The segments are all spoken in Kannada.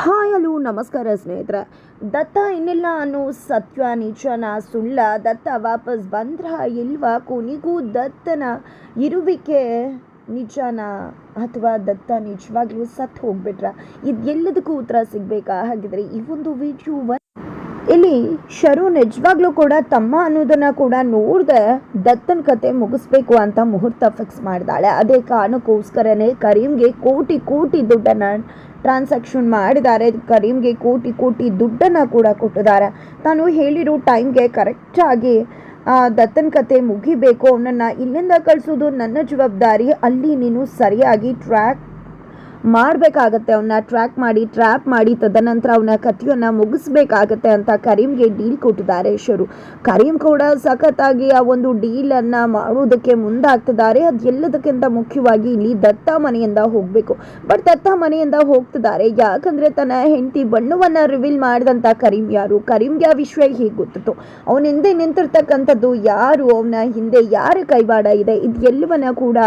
ಹಾಯ್ ಹಲೋ ನಮಸ್ಕಾರ ಸ್ನೇಹಿತರೆ. ದತ್ತ ಇನ್ನಿಲ್ಲ ಅನ್ನೋ ಸತ್ಯ, ನಿಜನ, ಸುಳ್ಳ, ದತ್ತ ವಾಪಸ್ ಬಂದ್ರ ಇಲ್ವಾ ಕೊನೆಗೂ ದತ್ತನ ಇರುವಿಕೆ ನಿಜನ ಅಥವಾ ದತ್ತ ನಿಜವಾಗ್ಲೂ ಸತ್ತು ಹೋಗ್ಬಿಟ್ರ? ಇದೆಲ್ಲದಕ್ಕೂ ಉತ್ತರ ಸಿಗ್ಬೇಕಾ? ಹಾಗಿದ್ರೆ ಈ ಒಂದು ವಿಡಿಯೋ ಇಲ್ಲಿ ಶರು ನಿಜವಾಗ್ಲೂ ಕೂಡ ತಮ್ಮ ಅನ್ನೋದನ್ನ ಕೂಡ ನೋಡ್ದೆ ದತ್ತನ ಕತೆ ಮುಗಿಸ್ಬೇಕು ಅಂತ ಮುಹೂರ್ತ ಫಿಕ್ಸ್ ಮಾಡಿದಾಳೆ. ಅದೇ ಕಾರಣಕ್ಕೋಸ್ಕರನೇ ಕರೀಂಗೆ ಕೋಟಿ ಕೋಟಿ ದುಡ್ಡನ್ನ ಟ್ರಾನ್ಸಾಕ್ಷನ್ ಮಾಡಿದ್ದಾರೆ. ಕರೀಮ್ಗೆ ಕೋಟಿ ಕೋಟಿ ದುಡ್ಡನ್ನು ಕೂಡ ಕೊಟ್ಟಿದ್ದಾರೆ. ತಾನು ಹೇಳಿರೋ ಟೈಮ್ಗೆ ಕರೆಕ್ಟಾಗಿ ದತ್ತನ ಕತೆ ಮುಗಿಬೇಕು. ಅವನನ್ನು ಇಲ್ಲಿಂದ ಕಳಿಸೋದು ನನ್ನ ಜವಾಬ್ದಾರಿ. ಅಲ್ಲಿ ನೀನು ಸರಿಯಾಗಿ ಟ್ರ್ಯಾಕ್ ಮಾಡಬೇಕಾಗತ್ತೆ ಅವನ್ನ ಟ್ರ್ಯಾಕ್ ಮಾಡಿ ಟ್ರ್ಯಾಪ್ ಮಾಡಿ, ತದನಂತರ ಅವನ ಕಥೆಯನ್ನು ಮುಗಿಸ್ಬೇಕಾಗತ್ತೆ ಅಂತ ಕರೀಂಗೆ ಡೀಲ್ ಕೊಟ್ಟಿದ್ದಾರೆ ಶರು ಕರೀಂ ಕೂಡ ಸಖತ್ತಾಗಿ ಆ ಒಂದು ಡೀಲನ್ನು ಮಾಡೋದಕ್ಕೆ ಮುಂದಾಗ್ತಿದ್ದಾರೆ. ಅದೆಲ್ಲದಕ್ಕಿಂತ ಮುಖ್ಯವಾಗಿ ಇಲ್ಲಿ ದತ್ತ ಮನೆಯಿಂದ ಹೋಗಬೇಕು. ಬಟ್ ದತ್ತ ಮನೆಯಿಂದ ಹೋಗ್ತಿದ್ದಾರೆ. ಯಾಕಂದರೆ ತನ್ನ ಹೆಂಡತಿ ಬಣ್ಣವನ್ನು ರಿವೀಲ್ ಮಾಡಿದಂಥ ಕರೀಂ ಯಾರು? ಕರೀಂಗೆ ಆ ವಿಷಯ ಹೇಗೆ ಗೊತ್ತಿತ್ತು? ಅವನ ಹಿಂದೆ ನಿಂತಿರ್ತಕ್ಕಂಥದ್ದು ಯಾರು? ಅವನ ಹಿಂದೆ ಯಾರ ಕೈವಾಡ ಇದೆ? ಇದು ಎಲ್ಲವನ್ನ ಕೂಡ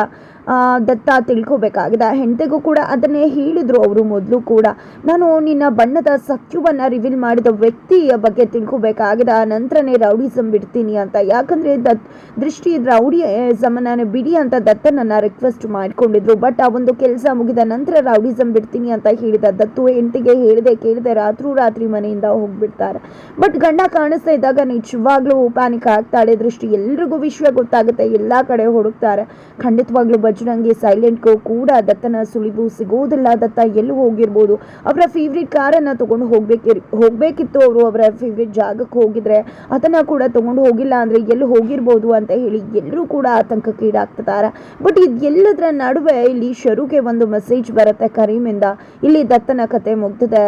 ದತ್ತ ತಿಳ್ಕೊಬೇಕಾಗಿದೆ. ಹೆಂಡತಿಗೂ ಕೂಡ ಅದನ್ನೇ ಹೇಳಿದರು ಅವರು ಮೊದಲು ಕೂಡ. ನಾನು ನಿನ್ನ ಬಣ್ಣದ ಸತ್ಯವನ್ನು ರಿವೀಲ್ ಮಾಡಿದ ವ್ಯಕ್ತಿಯ ಬಗ್ಗೆ ತಿಳ್ಕೊಬೇಕಾಗಿದೆ. ಆ ನಂತರನೇ ರೌಡಿಸಮ್ ಬಿಡ್ತೀನಿ ಅಂತ. ಯಾಕಂದರೆ ದತ್, ದೃಷ್ಟಿ ರೌಡಿಸಮನ್ನ ಬಿಡಿ ಅಂತ ದತ್ತನನ್ನು ರಿಕ್ವೆಸ್ಟ್ ಮಾಡಿಕೊಂಡಿದ್ರು. ಬಟ್ ಆ ಒಂದು ಕೆಲಸ ಮುಗಿದ ನಂತರ ರೌಡಿಸಮ್ ಬಿಡ್ತೀನಿ ಅಂತ ಹೇಳಿದ ದತ್ತು ಹೆಂಡತಿಗೆ ಹೇಳಿದೆ ಕೇಳಿದೆ ರಾತ್ರೂ ರಾತ್ರಿ ಮನೆಯಿಂದ ಹೋಗಿಬಿಡ್ತಾರೆ. ಬಟ್ ಗಂಡ ಕಾಣಿಸ್ತಾ ಇದ್ದಾಗ ನಿಜವಾಗ್ಲೂ ಪ್ಯಾನಿಕ್ ಆಗ್ತಾಳೆ. ದೃಷ್ಟಿ ಎಲ್ರಿಗೂ ವಿಷಯ ಗೊತ್ತಾಗುತ್ತೆ. ಎಲ್ಲಾ ಕಡೆ ಹುಡುಕ್ತಾರೆ. ಖಂಡಿತವಾಗ್ಲೂ ಬಜರಂಗಿ ಸೈಲೆಂಟ್ಗೂ ಕೂಡ ದತ್ತನ ಸುಳಿವು ಸಿಗೋದಿಲ್ಲ ದತ್ತ ಎಲ್ಲೂ ಹೋಗಿರ್ಬೋದು. ಅವರ ಫೇವ್ರೇಟ್ ಕಾರನ್ನು ತೊಗೊಂಡು ಹೋಗ್ಬೇಕಿರ್ ಹೋಗ್ಬೇಕಿತ್ತು ಅವರು. ಅವರ ಫೇವ್ರೇಟ್ ಜಾಗಕ್ಕೆ ಹೋಗಿದ್ರೆ ಅದನ್ನ ಕೂಡ ತೊಗೊಂಡು ಹೋಗಿಲ್ಲ ಅಂದ್ರೆ ಎಲ್ಲಿ ಹೋಗಿರ್ಬೋದು ಅಂತ ಹೇಳಿ ಎಲ್ಲರೂ ಕೂಡ ಆತಂಕಕ್ಕೀಡಾಗ್ತಿದ್ದಾರೆ ಬಟ್ ಇದೆಲ್ಲದರ ನಡುವೆ ಇಲ್ಲಿ ಶರುಗೆ ಒಂದು ಮೆಸೇಜ್ ಬರುತ್ತೆ ಕರೀಮಿಂದ. ಇಲ್ಲಿ ದತ್ತನ ಕತೆ ಮುಗ್ದಿದೆ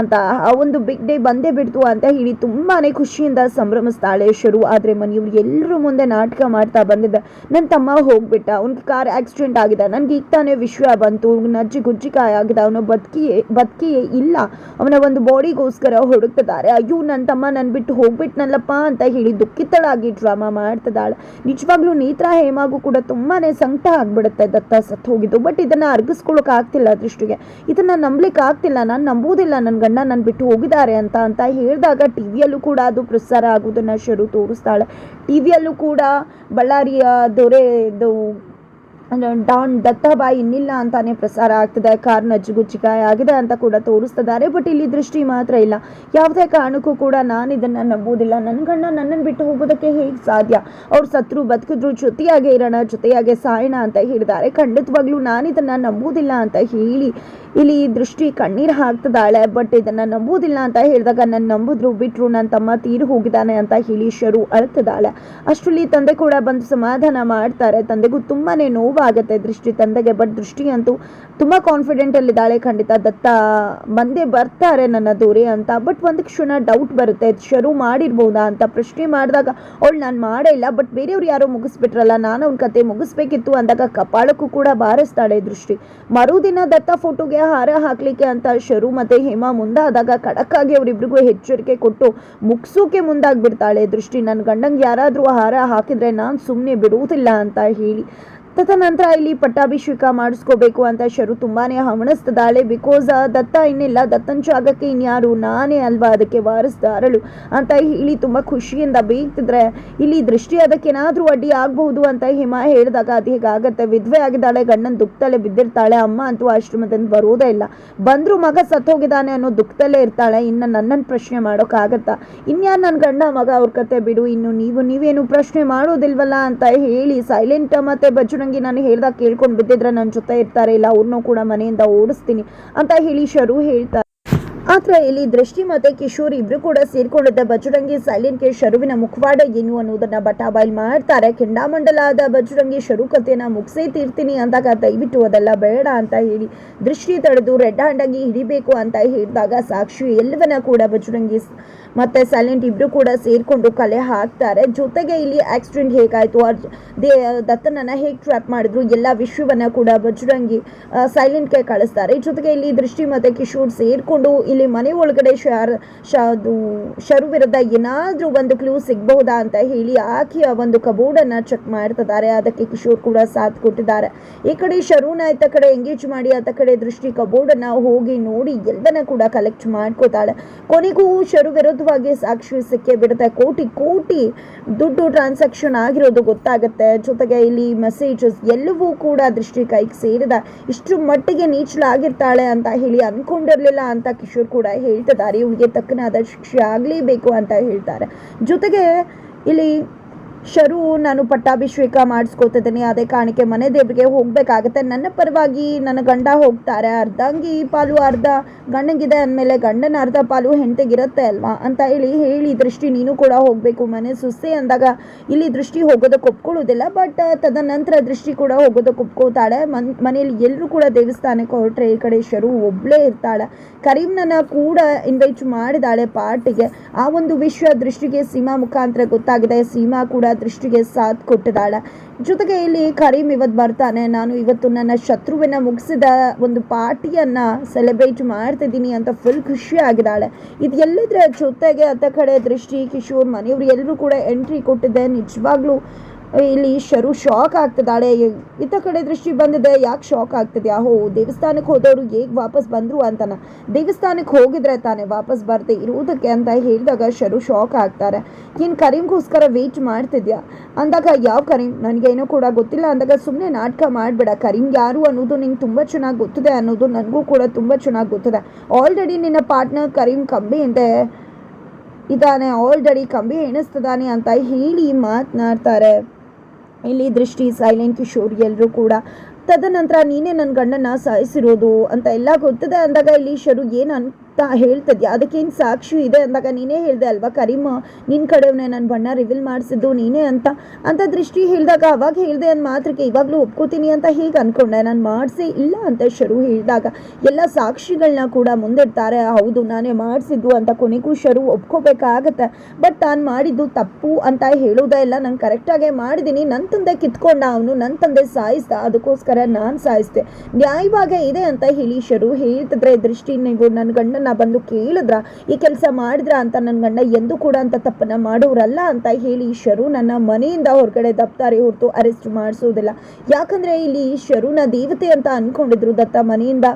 ಅಂತ. ಆ ಒಂದು ಬಿಗ್ ಡೇ ಬಂದೇ ಬಿಡ್ತು ಅಂತ ಹೇಳಿ ತುಂಬಾನೇ ಖುಷಿಯಿಂದ ಸಂಭ್ರಮಿಸ್ತಾಳೆ ಶರು. ಆದ್ರೆ ಮನೆಯವ್ರು ಎಲ್ಲರೂ ಮುಂದೆ ನಾಟಕ ಮಾಡ್ತಾ ಬಂದಿದ್ದ ನನ್ನ ತಮ್ಮ ಹೋಗ್ಬಿಟ್ಟ. ಅವ್ನಿಗೆ ಕಾರ್ ಆಕ್ಸಿಡೆಂಟ್ ಆಗಿದೆ. ನನಗೆ ಈಗ ತಾನೇ ವಿಷಯ ಬಂತು. ನಜ್ಜಿ ಗುಜ್ಜಿಕಾಯಿ ಆಗಿದೆ. ಅವನು ಬದುಕಿಯೇ ಬದುಕಿಯೇ ಇಲ್ಲ. ಅವನ ಒಂದು ಬಾಡಿಗೋಸ್ಕರ ಹುಡುಕ್ತಿದ್ದಾರೆ ಅಯ್ಯೋ ನನ್ನ ತಮ್ಮ ನನ್ನ ಬಿಟ್ಟು ಹೋಗ್ಬಿಟ್ನಲ್ಲಪ್ಪ ಅಂತ ಹೇಳಿ ದುಃಖಿತಳಾಗಿ ಡ್ರಾಮಾ ಮಾಡ್ತಿದ್ದಾಳೆ. ನಿಜವಾಗ್ಲೂ ನೇತ್ರ ಹೇಮಾಗೂ ಕೂಡ ತುಂಬಾ ಸಂಕಟ ಆಗಿಬಿಡುತ್ತೆ ದತ್ತ ಸತ್ತು ಹೋಗಿದ್ದು ಬಟ್ ಇದನ್ನ ಅರ್ಗಿಸ್ಕೊಳಕ್ ಆಗ್ತಿಲ್ಲ ದೃಷ್ಟಿಗೆ. ಇದನ್ನ ನಂಬಲಿಕ್ಕೆ ಆಗ್ತಿಲ್ಲ. ನಾನು ನಂಬುವುದಿಲ್ಲ ನನ್ನ ಗಂಡ ನನ್ನ ಬಿಟ್ಟು ಹೋಗಿದ್ದಾರೆ ಅಂತ ಅಂತ ಹೇಳಿದಾಗ ಟಿ ವಿಯಲ್ಲೂ ಕೂಡ ಅದು ಪ್ರಸಾರ ಆಗೋದನ್ನ ಶರು ತೋರಿಸ್ತಾಳೆ. ಟಿ ವಿಯಲ್ಲೂ ಕೂಡ ಬಳ್ಳಾರಿಯ ಅಂದ್ರೆ ಡಾನ್ ದತ್ತಾಬಾಯಿ ಇನ್ನಿಲ್ಲ ಅಂತಾನೆ ಪ್ರಸಾರ ಆಗ್ತದೆ, ಕಾರ್ ನಜ್ಜುಗುಜ್ಜಿಕಾಯಿ ಆಗಿದೆ ಅಂತ ಕೂಡ ತೋರಿಸ್ತಿದ್ದಾರೆ ಬಟ್ ಇಲ್ಲಿ ದೃಷ್ಟಿ ಮಾತ್ರ ಇಲ್ಲ. ಯಾವುದೇ ಕಾರಣಕ್ಕೂ ಕೂಡ ನಾನು ಇದನ್ನ ನಂಬುವುದಿಲ್ಲ. ನನ್ನ ಗಂಡ ನನ್ನನ್ನು ಬಿಟ್ಟು ಹೋಗೋದಕ್ಕೆ ಹೇಗೆ ಸಾಧ್ಯ? ಅವ್ರು ಸತ್ರು ಬದುಕಿದ್ರು ಜೊತೆಯಾಗೆ ಇರೋಣ, ಜೊತೆಯಾಗೆ ಸಾಯೋಣ ಅಂತ ಹೇಳಿದ್ದಾರೆ. ಖಂಡಿತವಾಗ್ಲೂ ನಾನು ಇದನ್ನ ನಂಬುವುದಿಲ್ಲ ಅಂತ ಹೇಳಿ ಇಲ್ಲಿ ದೃಷ್ಟಿ ಕಣ್ಣೀರು ಹಾಕ್ತಿದ್ದಾಳೆ ಬಟ್ ಇದನ್ನ ನಂಬುವುದಿಲ್ಲ ಅಂತ ಹೇಳಿದಾಗ ನನ್ನ ನಂಬಿದ್ರು ಬಿಟ್ರು ನನ್ನ ತಮ್ಮ ತೀರು ಹೋಗಿದ್ದಾನೆ ಅಂತ ಹೇಳಿ ಶರು ಅಳ್ತಿದ್ದಾಳೆ. ಅಷ್ಟರಲ್ಲಿ ತಂದೆ ಕೂಡ ಬಂದು ಸಮಾಧಾನ ಮಾಡ್ತಾರೆ. ತಂದೆಗೂ ತುಂಬಾನೇ ಆಗುತ್ತೆ ದೃಷ್ಟಿ ತಂದೆಗೆ ಬಟ್ ದೃಷ್ಟಿ ಅಂತೂ ತುಂಬ ಕಾನ್ಫಿಡೆಂಟ್ ಅಲ್ಲಿದ್ದಾಳೆ ಖಂಡಿತ. ದತ್ತ ಬಂದೇ ಬರ್ತಾರೆ ನನ್ನ ದೂರಿ ಅಂತ ಬಟ್ ಒಂದು ಕ್ಷಣ ಡೌಟ್ ಬರುತ್ತೆ, ಶುರು ಮಾಡಿರ್ಬೋದಾ ಅಂತ. ಪ್ರಶ್ನೆ ಮಾಡಿದಾಗ, ಅವಳು ನಾನು ಮಾಡೇ ಇಲ್ಲ ಬಟ್ ಬೇರೆಯವ್ರು ಯಾರೋ ಮುಗಿಸ್ಬಿಟ್ರಲ್ಲ, ನಾನು ಅವ್ನ ಕತೆ ಮುಗಿಸ್ಬೇಕಿತ್ತು ಅಂದಾಗ ಕಪಾಳಕ್ಕೂ ಕೂಡ ಬಾರಿಸ್ತಾಳೆ ದೃಷ್ಟಿ. ಮರುದಿನ ದತ್ತ ಫೋಟೋಗೆ ಹಾರ ಹಾಕ್ಲಿಕ್ಕೆ ಅಂತ ಶರು ಮತ್ತೆ ಹೇಮಾ ಮುಂದಾದಾಗ ಖಡಕ್ಕಾಗಿ ಅವರಿಬ್ರಿಗೂ ಎಚ್ಚರಿಕೆ ಕೊಟ್ಟು ಮುಗಿಸೋಕೆ ಮುಂದಾಗ್ಬಿಡ್ತಾಳೆ ದೃಷ್ಟಿ. ನನ್ನ ಗಂಡಂಗೆ ಯಾರಾದರೂ ಹಾರ ಹಾಕಿದ್ರೆ ನಾನು ಸುಮ್ಮನೆ ಬಿಡುವುದಿಲ್ಲ ಅಂತ ಹೇಳಿ ತದನಂತರ ಇಲ್ಲಿ ಪಟ್ಟಾಭಿಷೇಕ ಮಾಡಿಸ್ಕೋಬೇಕು ಅಂತ ಶರು ತುಂಬಾನೇ ಹವಣಿಸ್ತಿದ್ದಾಳೆ. ಬಿಕಾಸ್ ದತ್ತ ಇನ್ನಿಲ್ಲ. ದತ್ತನ ಜಾಗಕ್ಕೆ ಇನ್ಯಾರು? ನಾನೇ ಅಲ್ವಾ? ಅದಕ್ಕೆ ವಾರಿಸ್ದಾರಳು ಅಂತ ಹೇಳಿ ತುಂಬಾ ಖುಷಿಯಿಂದ ಬೇಯ್ತಿದ್ರೆ ಇಲ್ಲಿ ದೃಷ್ಟಿ ಅದಕ್ಕೇನಾದ್ರೂ ಅಡ್ಡಿ ಆಗಬಹುದು ಅಂತ ಹಿಮ ಹೇಳಿದಾಗ ಅದು ಹೇಗಾಗತ್ತೆ? ವಿಧವೆ ಆಗಿದ್ದಾಳೆ, ಗಂಡನ ದುಃಖದಲ್ಲೇ ಬಿದ್ದಿರ್ತಾಳೆ, ಅಮ್ಮ ಅಂತೂ ಆಶ್ರಮದಿಂದ ಬರೋದೇ ಇಲ್ಲ. ಬಂದ್ರು ಮಗ ಸತ್ತೋಗಿದ್ದಾನೆ ಅನ್ನೋ ದುಃಖದಲ್ಲೇ ಇರ್ತಾಳೆ. ಇನ್ನು ನನ್ನನ್ನು ಪ್ರಶ್ನೆ ಮಾಡೋಕ್ಕಾಗತ್ತಾ ಇನ್ಯಾರು ನನ್ನ ಗಂಡ ಮಗ? ಅವ್ರ ಕತೆ ಬಿಡು. ಇನ್ನು ನೀವು ನೀವೇನು ಪ್ರಶ್ನೆ ಮಾಡೋದಿಲ್ವಲ್ಲ ಅಂತ ಹೇಳಿ ಸೈಲೆಂಟ್ ಮತ್ತೆ ಬಜರಂಗಿ ನಾನು ಹೇಳ್ದಾಗ ಕೇಳ್ಕೊಂಡು ಬಿದ್ದಿದ್ರೆ ನನ್ನ ಜೊತೆ ಇರ್ತಾರೆ ಇಲ್ಲ ಅವ್ರನ್ನೂ ಕೂಡ ಮನೆಯಿಂದ ಓಡಿಸ್ತೀನಿ ಅಂತ ಹೇಳಿ ಶರು ಹೇಳ್ತಾರೆ ಆದ್ರೆ ಇಲ್ಲಿ ದೃಷ್ಟಿ ಮತ್ತೆ ಕಿಶೋರ್ ಇಬ್ರು ಕೂಡ ಸೇರ್ಕೊಂಡಿದ್ದ ಬಜರಂಗಿ ಸೈಲೆಂಟ್ಗೆ ಶರುವಿನ ಮುಖವಾಡ ಏನು ಅನ್ನೋದನ್ನ ಬಟಾಬಾಯಿಲ್ ಮಾಡ್ತಾರೆ. ಕೆಂಡಾಮಂಡಲಾದ ಬಜರಂಗಿ ಶರು ಕಥೆಯನ್ನ ಮುಗಿಸೇ ತೀರ್ತೀನಿ ಅಂದಾಗ ದಯವಿಟ್ಟು ಅದೆಲ್ಲ ಬೇಡ ಅಂತ ಹೇಳಿ ದೃಷ್ಟಿ ತಡೆದು ರೆಡ್ ಹ್ಯಾಂಡ್ ಆಗಿ ಹಿಡಿಬೇಕು ಅಂತ ಹೇಳಿದಾಗ ಸಾಕ್ಷಿ ಎಲ್ಲವನ್ನ ಕೂಡ ಬಜರಂಗಿ ಮತ್ತೆ ಸೈಲೆಂಟ್ ಇಬ್ರು ಕೂಡ ಸೇರ್ಕೊಂಡು ಕಲೆ ಹಾಕ್ತಾರೆ. ಜೊತೆಗೆ ಇಲ್ಲಿ ಆಕ್ಸಿಡೆಂಟ್ ಹೇಗಾಯ್ತು? ದತ್ತನನ್ನ ಹೇಗೆ ಟ್ರ್ಯಾಪ್ ಮಾಡಿದ್ರು? ಎಲ್ಲ ವಿಶ್ವವನ್ನ ಕೂಡ ಬಜರಂಗಿ ಸೈಲೆಂಟ್ ಸೈಲೆಂಟ್ಗೆ ಕಳಿಸ್ತಾರೆ. ಜೊತೆಗೆ ಇಲ್ಲಿ ದೃಷ್ಟಿ ಮತ್ತೆ ಕಿಶೋರ್ ಸೇರ್ಕೊಂಡು ಇಲ್ಲಿ ಮನೆ ಒಳಗಡೆ ಶರ್ ಶ ಅದು ಶರು ವಿರುದ್ಧ ಏನಾದರೂ ಒಂದು ಕ್ಲೂ ಸಿಗಬಹುದಾ ಅಂತ ಹೇಳಿ ಆಕೆಯ ಒಂದು ಕಬೋರ್ಡನ್ನು ಚೆಕ್ ಮಾಡ್ತಿದ್ದಾರೆ. ಅದಕ್ಕೆ ಕಿಶೋರ್ ಕೂಡ ಸಾಥ್ ಕೊಟ್ಟಿದ್ದಾರೆ. ಈ ಕಡೆ ಶರುನ ಆಯ್ತ ಕಡೆ ಎಂಗೇಜ್ ಮಾಡಿ ಆತ ಕಡೆ ದೃಷ್ಟಿ ಕಬೋರ್ಡನ್ನು ಹೋಗಿ ನೋಡಿ ಎಲ್ಲದನ್ನ ಕೂಡ ಕಲೆಕ್ಟ್ ಮಾಡ್ಕೋತಾಳೆ. ಕೊನೆಗೂ ಶರು ವಿರುದ್ಧವಾಗಿ ಸಾಕ್ಷಿ ಸಿಕ್ಕೇ ಬಿಡುತ್ತೆ. ಕೋಟಿ ಕೋಟಿ ದುಡ್ಡು ಟ್ರಾನ್ಸಾಕ್ಷನ್ ಆಗಿರೋದು ಗೊತ್ತಾಗುತ್ತೆ. ಜೊತೆಗೆ ಇಲ್ಲಿ ಮೆಸೇಜಸ್ ಎಲ್ಲವೂ ಕೂಡ ದೃಷ್ಟಿ ಕೈಗೆ ಸೇರಿದ. ಇಷ್ಟು ಮಟ್ಟಿಗೆ ನೀಚಲಾಗಿರ್ತಾಳೆ ಅಂತ ಹೇಳಿ ಅನ್ಕೊಂಡಿರ್ಲಿಲ್ಲ ಅಂತ ಕಿಶೋರ್ ಕೂಡ ಹೇಳ್ತಿದ್ದಾರೆ. ಇವರಿಗೆ ತಕ್ಕನಾದ ಶಿಕ್ಷೆ ಆಗಲೇಬೇಕು ಅಂತ ಹೇಳ್ತಾರೆ. ಜೊತೆಗೆ ಇಲ್ಲಿ ಶರು ನಾನು ಪಟ್ಟಾಭಿಷೇಕ ಮಾಡಿಸ್ಕೋತಿದ್ದೀನಿ ಅದೇ ಕಾರಣಕ್ಕೆ ಮನೆ ದೇವರಿಗೆ ಹೋಗಬೇಕಾಗತ್ತೆ. ನನ್ನ ಪರವಾಗಿ ನನ್ನ ಗಂಡ ಹೋಗ್ತಾರೆ. ಅರ್ಧಂಗಿ ಪಾಲು, ಅರ್ಧ ಗಂಡಂಗಿದೆ ಅಂದಮೇಲೆ ಗಂಡನ ಅರ್ಧ ಪಾಲು ಹೆಂಡತಿಗಿರುತ್ತೆ ಅಲ್ವಾ? ಅಂತ ಹೇಳಿ ಹೇಳಿ ದೃಷ್ಟಿ ನೀನು ಕೂಡ ಹೋಗಬೇಕು ಮನೆ ಸುಸ್ತೆ ಅಂದಾಗ ಇಲ್ಲಿ ದೃಷ್ಟಿ ಹೋಗೋದಕ್ಕೆ ಒಪ್ಕೊಳ್ಳೋದಿಲ್ಲ ಬಟ್ ತದನಂತರ ದೃಷ್ಟಿ ಕೂಡ ಹೋಗೋದಕ್ಕೆ ಒಪ್ಕೋತಾಳೆ ಮನ್ ಮನೇಲಿ ಎಲ್ಲರೂ ಕೂಡ ದೇವಸ್ಥಾನಕ್ಕೆ ಹೊರಟ್ರೆ ಈ ಕಡೆ ಶರು ಒಬ್ಬಳೇ ಇರ್ತಾಳೆ. ಕರೀಮ್ನನ್ನ ಕೂಡ ಇನ್ವೈಟ್ ಮಾಡಿದಾಳೆ ಪಾರ್ಟಿಗೆ. ಆ ಒಂದು ವಿಷಯ ದೃಷ್ಟಿಗೆ ಸೀಮಾ ಮುಖಾಂತರ ಗೊತ್ತಾಗಿದೆ. ಸೀಮಾ ಕೂಡ ದೃಷ್ಟಿಗೆ ಸಾಥ್ ಕೊಟ್ಟಿದ್ದಾಳೆ. ಜೊತೆಗೆ ಇಲ್ಲಿ ಕರೀಮ್ ಇವತ್ತು ಬರ್ತಾನೆ. ನಾನು ಇವತ್ತು ನನ್ನ ಶತ್ರುವಿನ ಮುಗಿಸಿದ ಒಂದು ಪಾರ್ಟಿಯನ್ನ ಸೆಲೆಬ್ರೇಟ್ ಮಾಡ್ತಿದ್ದೀನಿ ಅಂತ ಫುಲ್ ಖುಷಿ ಆಗಿದ್ದಾಳೆ ಇದು ಎಲ್ಲದರ ಜೊತೆಗೆ ಅತ್ತ ಕಡೆ ದೃಷ್ಟಿ, ಕಿಶೋರ್ ಮನೆಯವರು ಎಲ್ಲರೂ ಕೂಡ ಎಂಟ್ರಿ ಕೊಟ್ಟಿದ್ದೆ ನಿಜವಾಗ್ಲೂ ಇಲ್ಲಿ ಶರು ಶಾಕ್ ಆಗ್ತಿದ್ದಾಳೆ. ಇತ್ತ ಕಡೆ ದೃಷ್ಟಿ ಬಂದಿದೆ. ಯಾಕೆ ಶಾಕ್ ಆಗ್ತಿದ್ಯಾ? ಹೋ, ದೇವಸ್ಥಾನಕ್ಕೆ ಹೋದವರು ಹೇಗೆ ವಾಪಸ್ ಬಂದರು ಅಂತಾನೆ. ದೇವಸ್ಥಾನಕ್ಕೆ ಹೋಗಿದ್ರೆ ತಾನೆ ವಾಪಸ್ ಬರ್ದೆ ಇರುವುದಕ್ಕೆ ಅಂತ ಹೇಳಿದಾಗ ಶರು ಶಾಕ್ ಆಗ್ತಾರೆ. ಏನು ಕರೀಮ್ಗೋಸ್ಕರ ವೇಟ್ ಮಾಡ್ತಿದ್ಯಾ? ಅಂದಾಗ, ಯಾವ ಕರೀಮ್? ನನಗೇನೋ ಕೂಡ ಗೊತ್ತಿಲ್ಲ. ಅಂದಾಗ ಸುಮ್ಮನೆ ನಾಟಕ ಮಾಡಬೇಡ. ಕರೀಮ್ ಯಾರು ಅನ್ನೋದು ನಿಂಗೆ ತುಂಬ ಚೆನ್ನಾಗಿ ಗೊತ್ತಿದೆ ಅನ್ನೋದು ನನಗೂ ಕೂಡ ತುಂಬ ಚೆನ್ನಾಗಿ ಗೊತ್ತಿದೆ. ಆಲ್ರೆಡಿ ನಿನ್ನ ಪಾರ್ಟ್ನರ್ ಕರೀಮ್ ಕಂಬಿ ಹಿಂದೆ ಇದ್ದಾನೆ. ಆಲ್ರೆಡಿ ಕಂಬಿ ಎಣಿಸ್ತದಾನೆ ಅಂತ ಹೇಳಿ ಮಾತನಾಡ್ತಾರೆ. ಇಲ್ಲಿ ದೃಷ್ಟಿ ಸೈಲೆಂಟ್ ಕಿಶೋರ್ ಎಲ್ಲರೂ ಕೂಡ. ತದನಂತರ ನೀನೇ ನನ್ನ ಗಂಡನ ಸಾಯಿಸಿರೋದು ಅಂತ ಎಲ್ಲ ಗೊತ್ತದೆ ಅಂದಾಗ ಇಲ್ಲಿ ಶರು ಏನು ಅಂತ ಹೇಳ್ತಿದ್ಯಾ? ಅದಕ್ಕೇನು ಸಾಕ್ಷಿ ಇದೆ ಅಂದಾಗ ನೀನೇ ಹೇಳಿದೆ ಅಲ್ವಾ? ಕರೀಮ್ ನಿನ್ನ ಕಡೆಯವನೇ ನನ್ನ ಬಣ್ಣ ರಿವೀಲ್ ಮಾಡಿಸಿದ್ದು ನೀನೇ ಅಂತ. ಅಂತ ದೃಷ್ಟಿ ಹೇಳಿದಾಗ ಅವಾಗ ಹೇಳಿದೆ ಅಂದ ಮಾತ್ರಕ್ಕೆ ಇವಾಗಲೂ ಒಪ್ಕೋತೀನಿ ಅಂತ ಹೀಗೆ ಅಂದ್ಕೊಂಡೆ ನಾನು ಮಾಡಿಸಿ ಇಲ್ಲ ಅಂತ ಶರು ಹೇಳಿದಾಗ ಎಲ್ಲ ಸಾಕ್ಷಿಗಳನ್ನ ಕೂಡ ಮುಂದಿಡ್ತಾರೆ. ಹೌದು, ನಾನೇ ಮಾಡಿಸಿದ್ದು ಅಂತ ಕೊನೆಗೂ ಶರು ಒಪ್ಕೋಬೇಕಾಗತ್ತೆ. ಬಟ್ ನಾನು ಮಾಡಿದ್ದು ತಪ್ಪು ಅಂತ ಹೇಳೋದೇ ಇಲ್ಲ. ನಾನು ಕರೆಕ್ಟಾಗೇ ಮಾಡಿದ್ದೀನಿ ನನ್ನ ತಂದೆ ಕಿತ್ಕೊಂಡ, ಅವನು ನನ್ನ ತಂದೆ ಸಾಯಿಸ್ದ. ಅದಕ್ಕೋಸ್ಕರ ನಾನು ಸಾಯಿಸ್ದೆ. ನ್ಯಾಯವಾಗೇ ಇದೆ ಅಂತ ಹೇಳಿ ಶರು ಹೇಳ್ತಿದ್ರೆ ದೃಷ್ಟಿ ನೀವು ನನ್ನ ಗಂಡನ ಬಂದು ಕೇಳಿದ್ರ, ಈ ಕೆಲಸ ಮಾಡಿದ್ರ ಅಂತ ನನ್ನ ಗಂಡ ಎಂದೂ ಕೂಡ ಅಂತ ತಪ್ಪನ್ನ ಮಾಡೋರಲ್ಲ ಅಂತ ಹೇಳಿ ಶರು ನನ್ನ ಮನೆಯಿಂದ ಹೊರಗಡೆ ದಪ್ತಾರೆ ಹೊರತು ಅರೆಸ್ಟ್ ಮಾಡಿಸೋದಿಲ್ಲ. ಯಾಕಂದ್ರೆ ಇಲ್ಲಿ ಶರುನ ದೇವತೆ ಅಂತ ಅನ್ಕೊಂಡಿದ್ರು ದತ್ತ ಮನೆಯಿಂದ.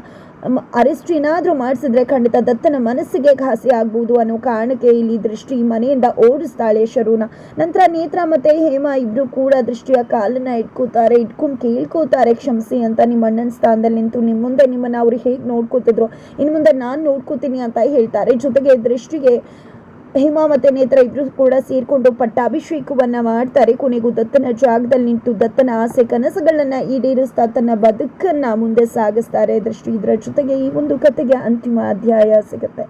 ಅರೆಸ್ಟ್ ಏನಾದರೂ ಮಾಡಿಸಿದ್ರೆ ಖಂಡಿತ ದತ್ತನ ಮನಸ್ಸಿಗೆ ಘಾಸಿ ಆಗ್ಬೋದು ಅನ್ನೋ ಕಾರಣಕ್ಕೆ ಇಲ್ಲಿ ದೃಷ್ಟಿ ಮನೆಯಿಂದ ಓಡಿಸ್ತಾಳೆ ಶರುನ. ನಂತರ ನೇತ್ರ ಮತ್ತೆ ಹೇಮ ಇಬ್ರು ಕೂಡ ದೃಷ್ಟಿಯ ಕಾಲನ್ನ ಇಟ್ಕೋತಾರೆ, ಇಟ್ಕೊಂಡು ಕೇಳ್ಕೋತಾರೆ ಕ್ಷಮಿಸಿ ಅಂತ ನಿಮ್ಮ ಅಣ್ಣನ ಸ್ಥಾನದಲ್ಲಿ ನಿಂತು. ನಿಮ್ಮ ಮುಂದೆ ನಿಮ್ಮನ್ನ ಅವ್ರು ಹೇಗೆ ನೋಡ್ಕೋತಿದ್ರು? ಇನ್ನು ಮುಂದೆ ನಾನು ನೋಡ್ಕೋತೀನಿ ಅಂತ ಹೇಳ್ತಾರೆ. ಜೊತೆಗೆ ದೃಷ್ಟಿಗೆ ಹೇಮ ಮತ್ತು ನೇತ್ರ ಇಬ್ರು ಕೂಡ ಸೇರ್ಕೊಂಡು ಪಟ್ಟಾಭಿಷೇಕವನ್ನ ಮಾಡ್ತಾರೆ. ಕೊನೆಗೂ ದತ್ತನ ಜಾಗದಲ್ಲಿ ನಿಂತು ದತ್ತನ ಆಸೆ ಕನಸುಗಳನ್ನ ಈಡೇರಿಸ್ತಾ ತನ್ನ ಬದುಕನ್ನ ಮುಂದೆ ಸಾಗಿಸ್ತಾರೆ. ದೃಷ್ಟಿ ಇದರ ಜೊತೆಗೆ ಈ ಒಂದು ಕತೆಗೆ ಅಂತಿಮ ಅಧ್ಯಾಯ ಸಿಗುತ್ತೆ.